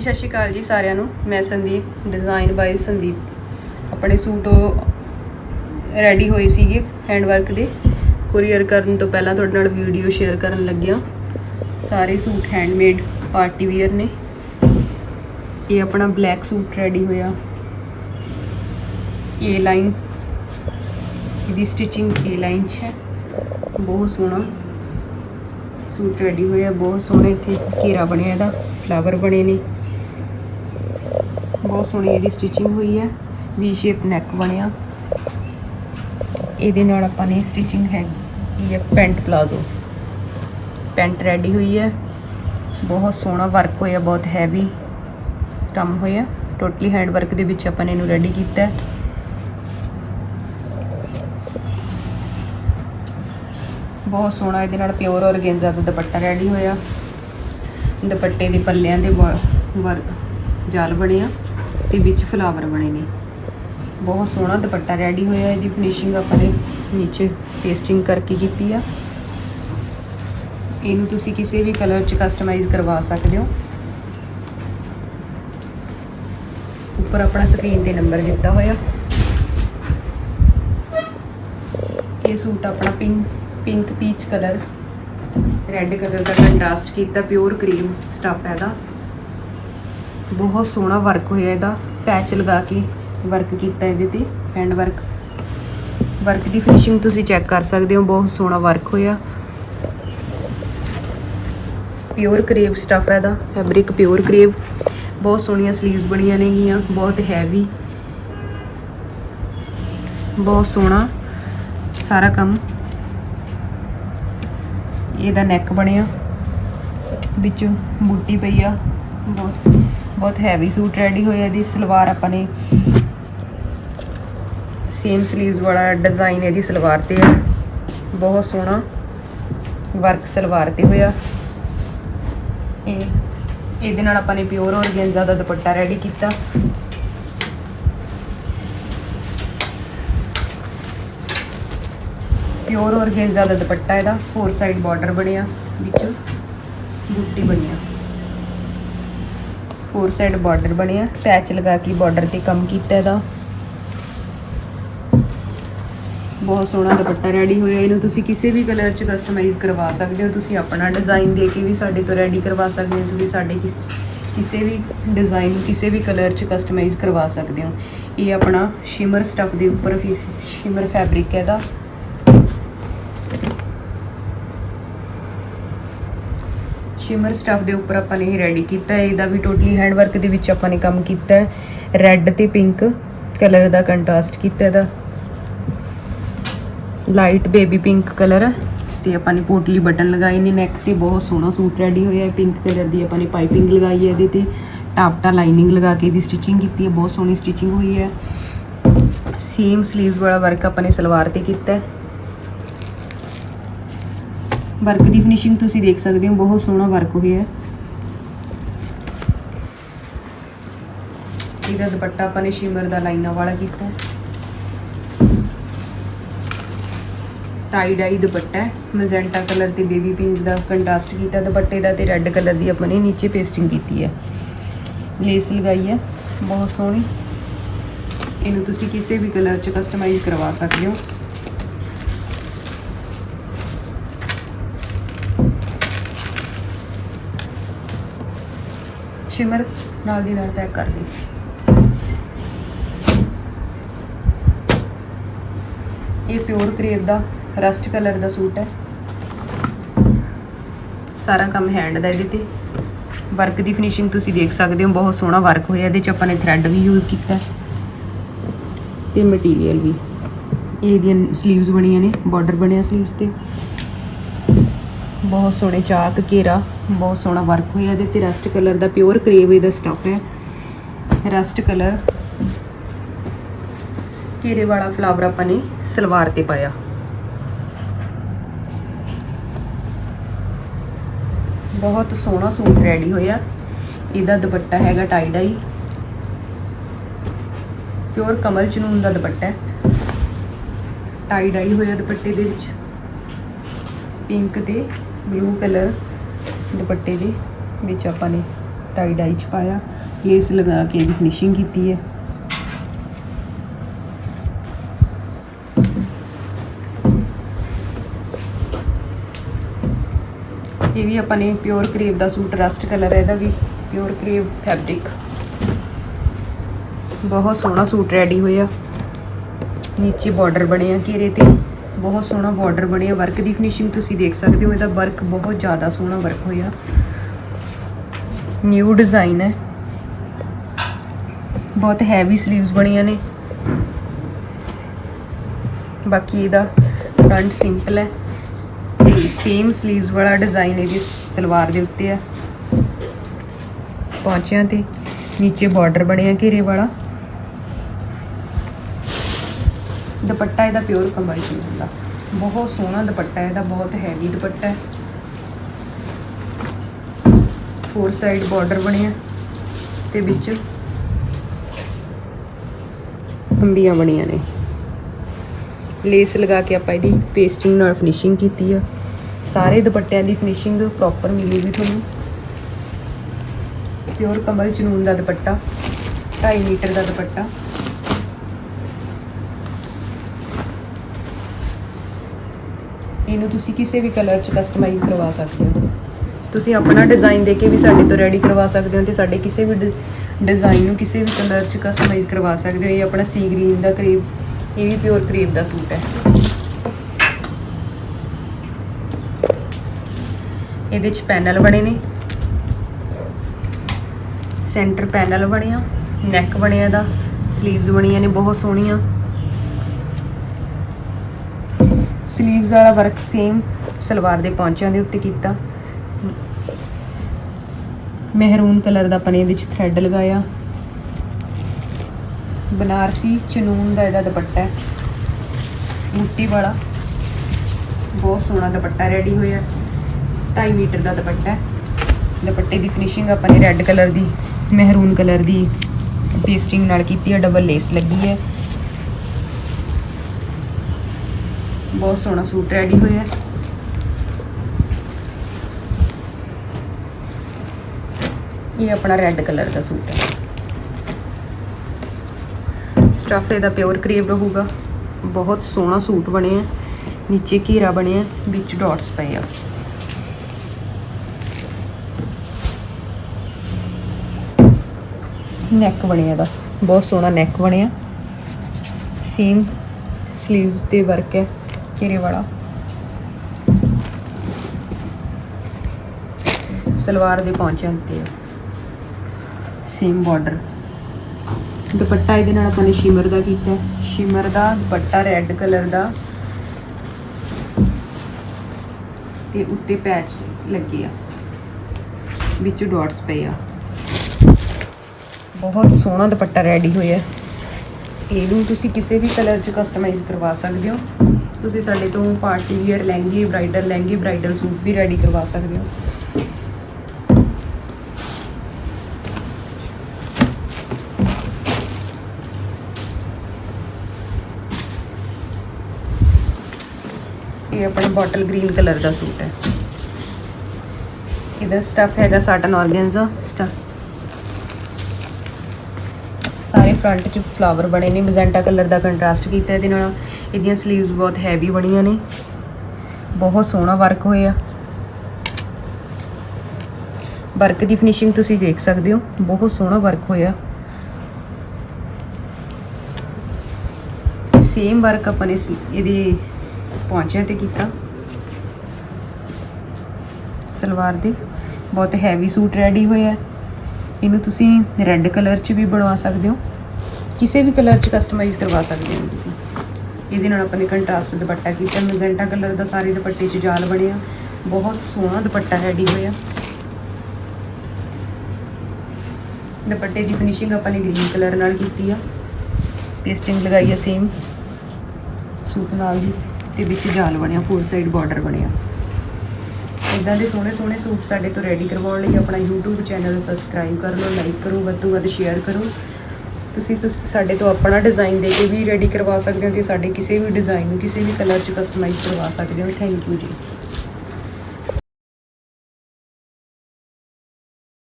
ਸਤਿ ਸ਼੍ਰੀ ਅਕਾਲ ਜੀ ਸਾਰਿਆਂ ਨੂੰ। ਮੈਂ ਸੰਦੀਪ ਡਿਜ਼ਾਈਨ ਬਾਈ ਸੰਦੀਪ। ਆਪਣੇ ਸੂਟ ਰੈਡੀ ਹੋਏ ਸੀਗੇ ਹੈਂਡ ਵਰਕ ਦੇ। ਕੁਰੀਅਰ ਕਰਨ ਤੋਂ ਪਹਿਲਾਂ ਤੁਹਾਡੇ ਨਾਲ ਵੀਡੀਓ ਸ਼ੇਅਰ ਕਰਨ ਲੱਗਿਆ। ਸਾਰੇ ਸੂਟ ਹੈਂਡਮੇਡ ਪਾਰਟੀ ਵੀਅਰ ਨੇ। ਇਹ ਆਪਣਾ ਬਲੈਕ ਸੂਟ ਰੈਡੀ ਹੋਇਆ। ਏ ਲਾਈਨ ਇਹਦੀ ਸਟਿਚਿੰਗ ਏ ਲਾਈਨ 'ਚ ਹੈ। ਬਹੁਤ ਸੋਹਣਾ ਸੂਟ ਰੈਡੀ ਹੋਇਆ, ਬਹੁਤ ਸੋਹਣੇ ਇੱਥੇ ਘੇਰਾ ਬਣਿਆ ਇਹਦਾ ਫਲਾਵਰ ਬਣੇ ਨੇ। ਬਹੁਤ ਸੋਹਣੀ ਇਹਦੀ ਸਟਿਚਿੰਗ ਹੋਈ ਹੈ ਵੀ ਸ਼ੇਪ ਨੈਕ ਬਣਿਆ। ਇਹਦੇ ਨਾਲ ਆਪਾਂ ਨੇ ਸਟਿਚਿੰਗ ਹੈ ਹੈਗੀ ਹੈ ਪੈਂਟ ਪਲਾਜ਼ੋ ਪੈਂਟ ਰੈਡੀ ਹੋਈ ਹੈ। ਬਹੁਤ ਸੋਹਣਾ ਵਰਕ ਹੋਇਆ, ਬਹੁਤ ਹੈਵੀ ਕੰਮ ਹੋਇਆ। ਟੋਟਲੀ ਹੈਂਡ ਵਰਕ ਦੇ ਵਿੱਚ ਆਪਾਂ ਨੇ ਇਹਨੂੰ ਰੈਡੀ ਕੀਤਾ ਹੈ। ਬਹੁਤ ਸੋਹਣਾ ਇਹਦੇ ਨਾਲ ਪਿਓਰ ਔਰਗੈਂਜ਼ਾ ਦਾ ਦੁਪੱਟਾ ਰੈਡੀ ਹੋਇਆ। ਦੁਪੱਟੇ ਦੇ ਪੱਲਿਆਂ ਦੇ ਵਰਕ ਜਾਲ ਬਣਿਆ। ਤੇ ਵਿੱਚ ਫਲਾਵਰ ਬਣੇ ਨੇ। ਬਹੁਤ ਸੋਹਣਾ ਦੁਪੱਟਾ ਰੈਡੀ ਹੋਇਆ, ਇਹਦੀ ਫਿਨਿਸ਼ਿੰਗ ਆਪਾਂ ਨੇ ਨੀਚੇ ਪੇਸਟਿੰਗ ਕਰਕੇ ਕੀਤੀ ਆ। ਇਹਨੂੰ ਤੁਸੀਂ ਕਿਸੇ ਵੀ ਕਲਰ 'ਚ ਕਸਟਮਾਈਜ਼ ਕਰਵਾ ਸਕਦੇ ਹੋ। ਉੱਪਰ ਆਪਣਾ ਸਕਰੀਨ ਤੇ ਨੰਬਰ ਦਿੱਤਾ ਹੋਇਆ। ਇਹ ਸੂਟ ਆਪਣਾ pink pink peach colour red colour ਦਾ ਕੰਟਰਾਸਟ ਕੀਤਾ ਪਿਓਰ ਕਰੀਮ ਸਟਫ ਹੈ ਇਹਦਾ। ਬਹੁਤ ਸੋਹਣਾ ਵਰਕ ਹੋਇਆ ਇਹਦਾ। ਪੈਚ ਲਗਾ ਕੇ ਵਰਕ ਕੀਤਾ ਇਹਦੇ ਤੇ ਹੈਂਡ ਵਰਕ ਵਰਕ ਦੀ ਫਿਨਿਸ਼ਿੰਗ ਤੁਸੀਂ ਚੈੱਕ ਕਰ ਸਕਦੇ ਹੋ, ਬਹੁਤ ਸੋਹਣਾ ਵਰਕ ਹੋਇਆ। ਪਿਓਰ ਕਰੇਵ ਸਟਫ ਹੈ ਇਹਦਾ ਫੈਬਰਿਕ ਪਿਓਰ ਕਰੇਵ ਬਹੁਤ ਸੋਹਣੀਆਂ ਸਲੀਵਸ ਬਣੀਆਂ ਨੇਗੀਆਂ, ਬਹੁਤ ਹੈਵੀ ਬਹੁਤ ਸੋਹਣਾ ਸਾਰਾ ਕੰਮ। ਇਹਦਾ ਨੈਕ ਬਣਿਆ, ਵਿੱਚ ਬੂਟੀ ਪਈ ਆ, ਬਹੁਤ ਬਹੁਤ ਹੈਵੀ ਸੂਟ ਰੈਡੀ ਹੋਇਆ ਇਹਦੀ, ਸਲਵਾਰ ਆਪਾਂ ਨੇ ਸੇਮ ਸਲੀਵਸ ਵਾਲਾ ਡਿਜ਼ਾਈਨ ਇਹਦੀ ਸਲਵਾਰ ਤੇ ਹੈ ਬਹੁਤ ਸੋਹਣਾ ਵਰਕ ਸਲਵਾਰ ਤੇ ਹੋਇਆ। ਇਹ, ਇਹਦੇ ਨਾਲ ਆਪਾਂ ਨੇ ਪਿਓਰ ਔਰਗੈਂਜ਼ਾ ਦਾ ਦੁਪੱਟਾ ਰੈਡੀ ਕੀਤਾ। ਪਿਓਰ ਔਰਗੈਂਜ਼ਾ ਦਾ ਦੁਪੱਟਾ ਇਹਦਾ ਫੋਰ ਸਾਈਡ ਬਾਰਡਰ ਬਣਿਆ, ਵਿੱਚ ਬੂਟੀ ਬਣਿਆ। ਫੋਰ ਸਾਈਡ ਬਾਰਡਰ ਬਣਿਆ। ਪੈਚ ਲਗਾ ਕੇ ਬਾਰਡਰ ਤੇ ਕੰਮ ਕੀਤਾ ਇਹਦਾ। ਬਹੁਤ ਸੋਹਣਾ ਦੁਪੱਟਾ ਰੈਡੀ ਹੋਇਆ। ਇਹਨੂੰ ਤੁਸੀਂ ਕਿਸੇ ਵੀ ਕਲਰ 'ਚ ਕਸਟਮਾਈਜ਼ ਕਰਵਾ ਸਕਦੇ ਹੋ। ਤੁਸੀਂ ਆਪਣਾ ਡਿਜ਼ਾਈਨ ਦੇ ਕੇ ਵੀ ਸਾਡੇ ਤੋਂ ਰੈਡੀ ਕਰਵਾ ਸਕਦੇ ਹੋ। ਤੁਸੀਂ ਸਾਡੇ ਕਿਸ- ਕਿਸੇ ਵੀ ਡਿਜ਼ਾਈਨ ਨੂੰ ਕਿਸੇ ਵੀ ਕਲਰ 'ਚ ਕਸਟਮਾਈਜ਼ ਕਰਵਾ ਸਕਦੇ ਹੋ। ਇਹ ਆਪਣਾ ਸ਼ਿਮਰ ਸਟੱਫ ਦੇ ਉੱਪਰ ਸ਼ਿਮਰ ਫੈਬਰਿਕ ਹੈ ਇਹਦਾ। ਸ਼ਿਮਰ ਸਟਫ ਦੇ ਉੱਪਰ ਆਪਾਂ ਨੇ ਇਹ ਰੈਡੀ ਕੀਤਾ ਹੈ। ਇਹਦਾ ਵੀ ਟੋਟਲੀ ਹੈਂਡ ਵਰਕ ਦੇ ਵਿੱਚ ਆਪਾਂ ਨੇ ਕੰਮ ਕੀਤਾ ਹੈ। ਰੈੱਡ ਤੇ ਪਿੰਕ ਕਲਰ ਦਾ ਕੰਟਰਾਸਟ ਕੀਤਾ ਇਹਦਾ। ਲਾਈਟ ਬੇਬੀ ਪਿੰਕ ਕਲਰ ਤੇ ਆਪਾਂ ਨੇ ਪੋਟਲੀ ਬਟਨ ਲਗਾਏ ਨੇ ਨੈਕ ਤੇ। ਬਹੁਤ ਸੋਹਣਾ ਸੂਟ ਰੈਡੀ ਹੋਇਆ ਹੈ। ਪਿੰਕ ਕਲਰ ਦੀ ਆਪਾਂ ਨੇ ਪਾਈਪਿੰਗ ਲਗਾਈ ਹੈ ਇਹਦੇ ਤੇ। ਟਾਪਟਾ ਲਾਈਨਿੰਗ ਲਗਾ ਕੇ ਇਹਦੀ ਸਟਿਚਿੰਗ ਕੀਤੀ ਹੈ। ਬਹੁਤ ਸੋਹਣੀ ਸਟਿਚਿੰਗ ਹੋਈ ਹੈ। ਸੇਮ ਸਲੀਵਸ ਵਾਲਾ ਵਰਕ ਆਪਾਂ ਨੇ ਸਲਵਾਰ ਤੇ ਕੀਤਾ ਹੈ। ਵਰਕ ਦੀ ਫਿਨਿਸ਼ਿੰਗ ਤੁਸੀਂ ਦੇਖ ਸਕਦੇ ਹੋ, ਬਹੁਤ ਸੋਹਣਾ ਵਰਕ ਹੋਇਆ ਹੈ। ਇਹਦਾ ਦੁਪੱਟਾ ਆਪਾਂ ਨੇ ਸ਼ਿਮਰ ਦਾ ਲਾਈਨਾਂ ਵਾਲਾ ਕੀਤਾ ਹੈ। ਟਾਈ ਡਾਈ ਦੁਪੱਟਾ ਹੈ ਮੈਜੈਂਟਾ ਕਲਰ ਤੇ ਬੇਬੀ ਪਿੰਕ ਦਾ ਕੰਟਰਾਸਟ ਕੀਤਾ ਦੁਪੱਟੇ ਦਾ ਤੇ ਰੈੱਡ ਕਲਰ ਦੀ ਆਪਾਂ ਨੇ ਨੀਚੇ ਪੇਸਟਿੰਗ ਕੀਤੀ ਹੈ। ਲੇਸ ਲਗਾਈ ਹੈ, ਬਹੁਤ ਸੋਹਣੀ। ਇਹਨੂੰ ਤੁਸੀਂ ਕਿਸੇ ਵੀ ਕਲਰ 'ਚ ਕਸਟਮਾਈਜ਼ ਕਰਵਾ ਸਕਦੇ ਹੋ। ਸ਼ਿਮਰ ਨਾਲ ਦੀ ਨਾਲ ਪੈਕ ਕਰ ਦੇ ਇਹ ਪਿਓਰ ਕਰੇਵ ਦਾ ਰਸਟ ਕਲਰ ਦਾ ਸੂਟ ਹੈ। ਸਾਰਾ ਕੰਮ ਹੈਂਡ ਦਾ ਇਹਦੇ ਤੇ। ਵਰਕ ਦੀ ਫਿਨਿਸ਼ਿੰਗ ਤੁਸੀਂ ਦੇਖ ਸਕਦੇ ਹੋ, ਬਹੁਤ ਸੋਹਣਾ ਵਰਕ ਹੋਇਆ। ਇਹਦੇ ਚ ਆਪਾਂ ਨੇ ਥ੍ਰੈਡ ਵੀ ਯੂਜ਼ ਕੀਤਾ ਹੈ ਤੇ ਮਟੀਰੀਅਲ ਵੀ। ਇਹ ਦੀਆਂ ਸਲੀਵਸ ਬਣੀਆਂ ਨੇ ਬਾਰਡਰ ਬਣਿਆ ਸਲੀਵਸ ਤੇ। ਬਹੁਤ ਸੋਹਣੇ ਚਾਕ ਘੇਰਾ, ਬਹੁਤ ਸੋਹਣਾ ਵਰਕ ਹੋਇਆ ਇਹਦੇ ਤੇ। ਰਸਟ ਕਲਰ ਦਾ ਪਿਓਰ ਕਰੇਵ ਇਹਦਾ ਸਟਫ ਹੈ। ਰਸਟ ਕਲਰ ਘੇਰੇ ਵਾਲਾ ਫਲਾਵਰ ਆਪਾਂ ਨੇ ਸਲਵਾਰ ਤੇ ਪਾਇਆ। ਬਹੁਤ ਸੋਹਣਾ ਸੂਟ ਰੈਡੀ ਹੋਇਆ। ਇਹਦਾ ਦੁਪੱਟਾ ਹੈਗਾ ਟਾਈ ਡਾਈ ਪਿਓਰ ਕਮਲ ਚਨੂਨ ਦਾ ਦੁਪੱਟਾ ਹੈ। ਟਾਈ ਡਾਈ ਹੋਇਆ ਦੁਪੱਟੇ ਦੇ ਵਿੱਚ। ਪਿੰਕ ਤੇ ਬਲੂ ਕਲਰ ਦੁਪੱਟੇ ਦੇ ਵਿੱਚ ਆਪਾਂ ਨੇ ਟਾਈ ਡਾਈ ਚ ਪਾਇਆ। ਲੇਸ ਲਗਾ ਕੇ ਇਹਦੀ ਫਿਨਿਸ਼ਿੰਗ ਕੀਤੀ ਹੈ। ਇਹ ਵੀ ਆਪਾਂ ਨੇ ਪਿਓਰ ਕਰੀਬ ਦਾ ਸੂਟ ਰਸਟ ਕਲਰ ਹੈ ਇਹਦਾ ਵੀ। ਪਿਓਰ ਕਰੀਬ ਫੈਬਰਿਕ ਬਹੁਤ ਸੋਹਣਾ ਸੂਟ ਰੈਡੀ ਹੋਇਆ। ਨੀਚੇ ਬਾਰਡਰ ਬਣੇ ਆ ਘੇਰੇ ਤੇ। ਬਹੁਤ ਸੋਹਣਾ ਬਾਰਡਰ ਬਣਿਆ। ਵਰਕ ਦੀ ਫਿਨਿਸ਼ਿੰਗ ਤੁਸੀਂ ਦੇਖ ਸਕਦੇ ਹੋ, ਇਹਦਾ ਵਰਕ ਬਹੁਤ ਜ਼ਿਆਦਾ ਸੋਹਣਾ ਵਰਕ ਹੋਇਆ। ਨਿਊ ਡਿਜ਼ਾਈਨ ਹੈ। ਬਹੁਤ ਹੈਵੀ 슬ੀਵਸ ਬਣੀਆਂ ਨੇ। ਬਾਕੀ ਇਹਦਾ ਫਰੰਟ ਸਿੰਪਲ ਹੈ। ਤੇ ਸੇਮ 슬ੀਵਸ ਵਾਲਾ ਡਿਜ਼ਾਈਨ ਇਹਦੀ ਸਲਵਾਰ ਦੇ ਉੱਤੇ ਹੈ। ਪੌਂਚਿਆਂ ਤੇ ਨੀਚੇ ਬਾਰਡਰ ਬਣਿਆ ਘੇਰੇ ਵਾਲਾ। ਦੁਪੱਟਾ ਇਹਦਾ ਪਿਓਰ ਕੰਬਲ ਚੀਜ਼ ਦਾ ਬਹੁਤ ਸੋਹਣਾ ਦੁਪੱਟਾ ਇਹਦਾ, ਬਹੁਤ ਹੈਵੀ ਦੁਪੱਟਾ ਹੈ। ਫੋਰ ਸਾਈਡ ਬਾਰਡਰ ਬਣਿਆ ਤੇ ਵਿੱਚ ਅੰਬੀਆਂ ਬਣੀਆਂ ਨੇ। ਲੇਸ ਲਗਾ ਕੇ ਆਪਾਂ ਇਹਦੀ ਪੇਸਟਿੰਗ ਨਾਲ ਫਿਨਿਸ਼ਿੰਗ ਕੀਤੀ ਆ। ਸਾਰੇ ਦੁਪੱਟਿਆਂ ਦੀ ਫਿਨਿਸ਼ਿੰਗ ਪ੍ਰੋਪਰ ਮਿਲੂਗੀ ਤੁਹਾਨੂੰ। ਪਿਓਰ ਕਮਲ ਚਨੂਨ ਦਾ ਦੁਪੱਟਾ 2.5 ਮੀਟਰ ਦਾ ਦੁਪੱਟਾ। ਇਹਨੂੰ ਤੁਸੀਂ ਕਿਸੇ ਵੀ ਕਲਰ 'ਚ ਕਸਟਮਾਈਜ਼ ਕਰਵਾ ਸਕਦੇ ਹੋ। ਤੁਸੀਂ ਆਪਣਾ ਡਿਜ਼ਾਈਨ ਦੇ ਕੇ ਵੀ ਸਾਡੇ ਤੋਂ ਰੈਡੀ ਕਰਵਾ ਸਕਦੇ ਹੋ ਤੇ ਸਾਡੇ ਕਿਸੇ ਵੀ ਡਿਜ਼ਾਈਨ ਨੂੰ ਕਿਸੇ ਵੀ ਕਲਰ 'ਚ ਕਸਟਮਾਈਜ਼ ਕਰਵਾ ਸਕਦੇ ਹੋ। ਇਹ ਆਪਣਾ ਸੀ ਗ੍ਰੀਨ ਦਾ ਕਰੀਬ ਇਹ ਵੀ ਪਿਓਰ ਕਰੀਬ ਦਾ ਸੂਟ ਹੈ। ਇਹਦੇ 'ਚ ਪੈਨਲ ਬਣੇ ਨੇ। ਸੈਂਟਰ ਪੈਨਲ ਬਣਿਆ ਨੈਕ ਬਣਿਆ ਇਹਦਾ ਸਲੀਵਸ ਬਣੀਆਂ ਨੇ, ਬਹੁਤ ਸੋਹਣੀਆਂ। ਸਲੀਵਸ ਵਾਲਾ ਵਰਕ ਸੇਮ ਸਲਵਾਰ ਦੇ ਪੌਂਚਿਆਂ ਦੇ ਉੱਤੇ ਕੀਤਾ। ਮਹਿਰੂਨ ਕਲਰ ਦਾ ਆਪਾਂ ਨੇ ਇਹਦੇ ਵਿੱਚ ਥ੍ਰੈਡ ਲਗਾਇਆ। ਬਨਾਰਸੀ ਚਨੂਨ ਦਾ ਇਹਦਾ ਦੁਪੱਟਾ ਹੈ। ਬੂਟੀ ਵਾਲਾ। ਬਹੁਤ ਸੋਹਣਾ ਦੁਪੱਟਾ ਰੈਡੀ ਹੋਇਆ 2.5 ਮੀਟਰ ਦਾ ਦੁਪੱਟਾ ਹੈ। ਦੁਪੱਟੇ ਦੀ ਫਿਨਿਸ਼ਿੰਗ ਆਪਾਂ ਨੇ ਰੈੱਡ ਕਲਰ ਦੀ, ਮਹਿਰੂਨ ਕਲਰ ਦੀ ਪੇਸਟਿੰਗ ਨਾਲ ਕੀਤੀ ਹੈ। ਡਬਲ ਲੇਸ ਲੱਗੀ ਹੈ। ਬਹੁਤ ਸੋਹਣਾ ਸੂਟ ਰੈਡੀ ਹੋਇਆ ਇਹ ਆਪਣਾ ਰੈੱਡ ਕਲਰ ਦਾ ਸੂਟ ਹੈ। ਸਟਫ ਇਹਦਾ ਪਿਓਰ ਕਰੀਬ ਰਹੂਗਾ। ਬਹੁਤ ਸੋਹਣਾ ਸੂਟ ਬਣਿਆ ਨੀਚੇ ਘੇਰਾ ਬਣਿਆ ਵਿੱਚ ਡਾਟਸ ਪਏ ਆ। ਨੈਕ ਬਣਿਆ ਇਹਦਾ। ਬਹੁਤ ਸੋਹਣਾ ਨੈਕ ਬਣਿਆ। ਸੇਮ 슬ੀਵਸ ਤੇ ਵਰਕ ਹੈ। ਘੇਰੇ ਵਾਲਾ। ਸਲਵਾਰ ਦੇ ਪੌਂਚਿਆਂ ਤੇ ਸੇਮ ਬਾਰਡਰ ਦੁਪੱਟਾ ਇਹਦੇ ਨਾਲ ਆਪਾਂ ਨੇ ਸ਼ਿਮਰ ਦਾ ਕੀਤਾ। ਸ਼ਿਮਰ ਦਾ ਦੁਪੱਟਾ ਰੈੱਡ ਕਲਰ ਦਾ। ਤੇ ਉੱਤੇ ਪੈਚ ਲੱਗੇ ਆ। ਵਿੱਚ ਡਾਟਸ ਪਏ ਆ। ਬਹੁਤ ਸੋਹਣਾ ਦੁਪੱਟਾ ਰੈਡੀ ਹੋਇਆ। ਇਹਨੂੰ ਤੁਸੀਂ ਕਿਸੇ ਵੀ ਕਲਰ 'ਚ ਕਸਟਮਾਈਜ਼ ਕਰਵਾ ਸਕਦੇ ਹੋ। ਤੁਸੀਂ ਸਾਡੇ ਤੋਂ ਪਾਰਟੀ ਵੀਅਰ ਲਹਿੰਗੇ ਬ੍ਰਾਈਡਲ ਲਹਿੰਗੇ ਬ੍ਰਾਈਡਲ ਸੂਟ ਵੀ ਰੈਡੀ ਕਰਵਾ ਸਕਦੇ ਹੋ। ਇਹ ਆਪਣਾ ਬੋਟਲ ਗ੍ਰੀਨ ਕਲਰ ਦਾ ਸੂਟ ਹੈ। ਇਹਦਾ ਸਟਫ ਹੈਗਾ ਸਾਟਨ ਆਰਗੈਂਜ਼ਾ ਸਟਫ ਸਾਰੇ ਫਰੰਟ 'ਚ ਫਲਾਵਰ ਬਣੇ ਨੇ। ਮਜੈਂਟਾ ਕਲਰ ਦਾ ਕੰਟਰਾਸਟ ਕੀਤਾ ਇਹਦੇ ਨਾਲ। ਇਹਦੀਆਂ 슬ੀਵਸ ਬਹੁਤ ਹੈਵੀ ਬਣੀਆਂ ਨੇ। ਬਹੁਤ ਸੋਹਣਾ ਵਰਕ ਹੋਇਆ। ਵਰਕ ਦੀ ਫਿਨਿਸ਼ਿੰਗ ਤੁਸੀਂ ਦੇਖ ਸਕਦੇ ਹੋ। ਬਹੁਤ ਸੋਹਣਾ ਵਰਕ ਹੋਇਆ। ਸੇਮ ਵਰਕ ਆਪਾਂ ਨੇ ਇਹਦੇ ਪੌਂਚਿਆਂ ਤੇ ਕੀਤਾ। ਸਲਵਾਰ ਦੇ। ਬਹੁਤ ਹੈਵੀ ਸੂਟ ਰੈਡੀ ਹੋਇਆ। ਇਹਨੂੰ ਤੁਸੀਂ ਰੈੱਡ ਕਲਰ 'ਚ ਵੀ ਬਣਵਾ ਸਕਦੇ ਹੋ। ਕਿਸੇ ਵੀ ਕਲਰ 'ਚ ਕਸਟਮਾਈਜ਼ ਕਰਵਾ ਸਕਦੇ ਹੋ ਤੁਸੀਂ। ਇਹਦੇ ਨਾਲ ਆਪਾਂ ਨੇ ਕੰਟਰਾਸਟ ਦੁਪੱਟਾ ਕੀਤਾ। ਮੈਜੈਂਟਾ ਕਲਰ ਦਾ ਸਾਰੇ ਦੁਪੱਟੇ 'ਚ ਜਾਲ ਬਣਿਆ ਬਹੁਤ ਸੋਹਣਾ ਦੁਪੱਟਾ ਰੈਡੀ ਹੋਇਆ। ਦੁਪੱਟੇ ਦੀ ਫਿਨਿਸ਼ਿੰਗ ਆਪਾਂ ਨੇ ਗ੍ਰੀਨ ਕਲਰ ਨਾਲ ਕੀਤੀ ਆ। ਪੇਸਟਿੰਗ ਲਗਾਈ ਆ ਸੇਮ ਸੂਟ ਨਾਲ ਦੀ ਤੇ ਵਿੱਚ ਜਾਲ ਬਣਿਆ ਫੋਰ ਸਾਈਡ ਬਾਰਡਰ ਬਣਿਆ। ਇਦਾਂ ਦੇ ਸੋਹਣੇ ਸੋਹਣੇ ਸੂਟ ਸਾਡੇ ਤੋਂ ਰੈਡੀ ਕਰਵਾਉਣ ਲਈ ਆਪਣਾ YouTube ਚੈਨਲ ਸਬਸਕ੍ਰਾਈਬ ਕਰ ਲਓ ਲਾਈਕ ਕਰੋ, ਵੱਧ ਤੋਂ ਵੱਧ ਸ਼ੇਅਰ ਕਰੋ। ਤੁਸੀਂ ਤੁਸ- ਸਾਡੇ ਤੋਂ ਆਪਣਾ ਡਿਜ਼ਾਈਨ ਦੇ ਕੇ ਵੀ ਰੈਡੀ ਕਰਵਾ ਸਕਦੇ ਹੋ ਤੇ ਸਾਡੇ ਕਿਸੇ ਵੀ ਡਿਜ਼ਾਈਨ ਨੂੰ ਕਿਸੇ ਵੀ ਕਲਰ 'ਚ ਕਸਟਮਾਈਜ਼ ਕਰਵਾ ਸਕਦੇ ਹੋ। ਥੈਂਕ ਯੂ ਜੀ।